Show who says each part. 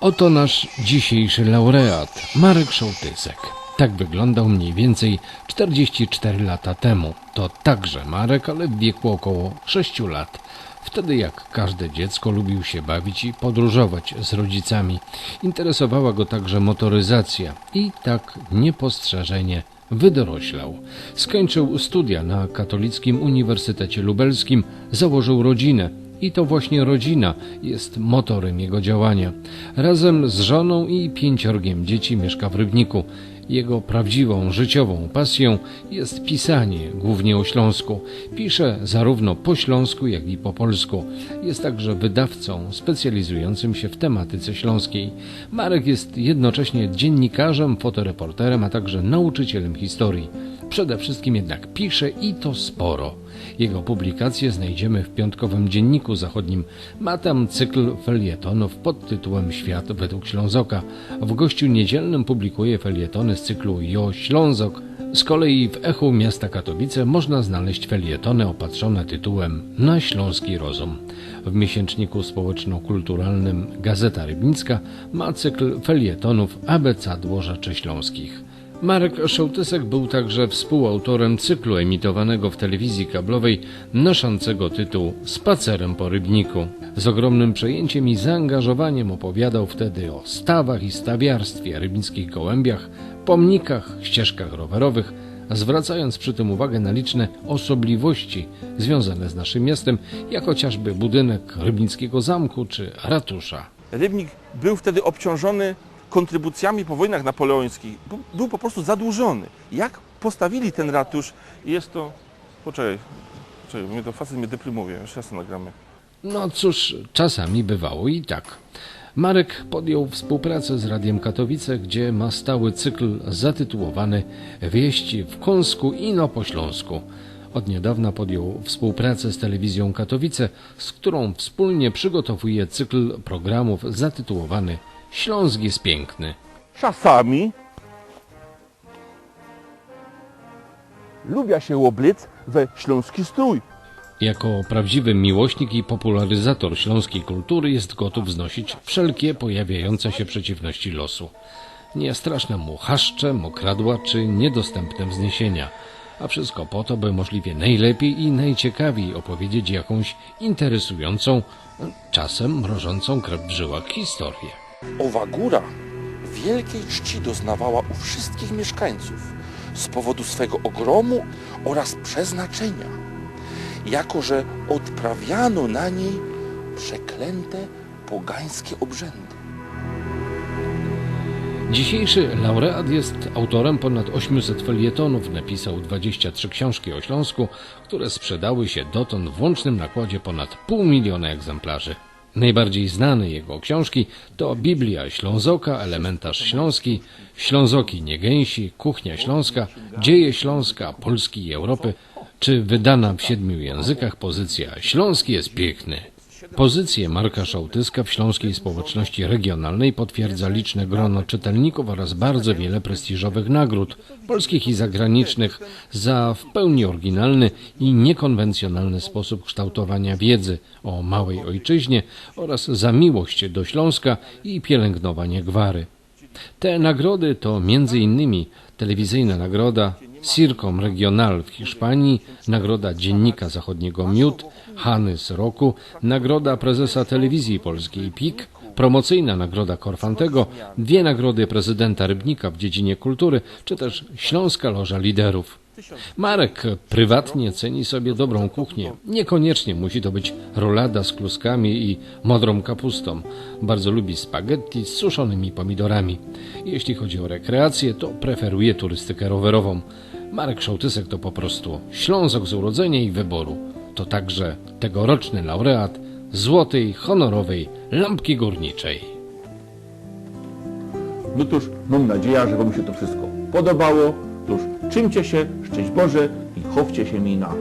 Speaker 1: Oto nasz dzisiejszy laureat, Marek Szołtysek. Tak wyglądał mniej więcej 44 lata temu. To także Marek, ale w wieku około 6 lat. Wtedy jak każde dziecko lubił się bawić i podróżować z rodzicami. Interesowała go także motoryzacja i tak niepostrzeżenie wydoroślał. Skończył studia na Katolickim Uniwersytecie Lubelskim, założył rodzinę i to właśnie rodzina jest motorem jego działania. Razem z żoną i pięciorgiem dzieci mieszka w Rybniku. Jego prawdziwą życiową pasją jest pisanie, głównie o Śląsku. Pisze zarówno po śląsku, jak i po polsku. Jest także wydawcą specjalizującym się w tematyce śląskiej. Marek jest jednocześnie dziennikarzem, fotoreporterem, a także nauczycielem historii. Przede wszystkim jednak pisze i to sporo. Jego publikacje znajdziemy w piątkowym Dzienniku Zachodnim. Ma tam cykl felietonów pod tytułem Świat według Ślązoka. W gościu niedzielnym publikuje felietony z cyklu Jo Ślązok. Z kolei w echu miasta Katowice można znaleźć felietony opatrzone tytułem Na Śląski Rozum. W miesięczniku społeczno-kulturalnym Gazeta Rybnicka ma cykl felietonów Abecadło Rzeczy Śląskich. Marek Szołtysek był także współautorem cyklu emitowanego w telewizji kablowej noszącego tytuł Spacerem po Rybniku. Z ogromnym przejęciem i zaangażowaniem opowiadał wtedy o stawach i stawiarstwie, rybnickich gołębiach, pomnikach, ścieżkach rowerowych, zwracając przy tym uwagę na liczne osobliwości związane z naszym miastem, jak chociażby budynek Rybnickiego Zamku czy ratusza.
Speaker 2: Rybnik był wtedy obciążony kontrybucjami po wojnach napoleońskich. Był po prostu zadłużony. Jak postawili ten ratusz, jest to... Poczekaj, poczekaj, mnie to facet mnie deprymuje, raz to nagramy.
Speaker 1: No cóż, czasami bywało i tak. Marek podjął współpracę z Radiem Katowice, gdzie ma stały cykl zatytułowany Wieści w Kąsku i no po Śląsku. Od niedawna podjął współpracę z telewizją Katowice, z którą wspólnie przygotowuje cykl programów zatytułowany Śląsk jest piękny.
Speaker 2: Czasami lubia się obliec we śląski strój.
Speaker 1: Jako prawdziwy miłośnik i popularyzator śląskiej kultury jest gotów znosić wszelkie pojawiające się przeciwności losu. Nie straszne mu chaszcze, mokradła czy niedostępne wzniesienia, a wszystko po to, by możliwie najlepiej i najciekawiej opowiedzieć jakąś interesującą, czasem mrożącą krew w żyłach historię.
Speaker 3: Owa góra wielkiej czci doznawała u wszystkich mieszkańców z powodu swego ogromu oraz przeznaczenia, jako że odprawiano na niej przeklęte pogańskie obrzędy.
Speaker 1: Dzisiejszy laureat jest autorem ponad 800 felietonów, napisał 23 książki o Śląsku, które sprzedały się dotąd w łącznym nakładzie ponad pół miliona egzemplarzy. Najbardziej znane jego książki to Biblia Ślązoka, Elementarz Śląski, Ślązoki Niegęsi, Kuchnia Śląska, Dzieje Śląska, Polski i Europy, czy wydana w siedmiu językach pozycja Śląski jest piękny. Pozycję Marka Szołtyska w śląskiej społeczności regionalnej potwierdza liczne grono czytelników oraz bardzo wiele prestiżowych nagród, polskich i zagranicznych, za w pełni oryginalny i niekonwencjonalny sposób kształtowania wiedzy o małej ojczyźnie oraz za miłość do Śląska i pielęgnowanie gwary. Te nagrody to m.in. telewizyjna nagroda Circom Regional w Hiszpanii, nagroda Dziennika Zachodniego Miód, Hanys Roku, nagroda prezesa telewizji polskiej PIK, promocyjna nagroda Korfantego, dwie nagrody prezydenta Rybnika w dziedzinie kultury, czy też Śląska Loża Liderów. Marek prywatnie ceni sobie dobrą kuchnię. Niekoniecznie musi to być rolada z kluskami i modrą kapustą. Bardzo lubi spaghetti z suszonymi pomidorami. Jeśli chodzi o rekreację, to preferuje turystykę rowerową. Marek Szołtysek to po prostu Ślązok z urodzenia i wyboru. To także tegoroczny laureat Złotej Honorowej Lampki Górniczej.
Speaker 4: No cóż, mam nadzieję, że Wam się to wszystko podobało. Cóż, czymcie się, szczęść Boże i chowcie się mi na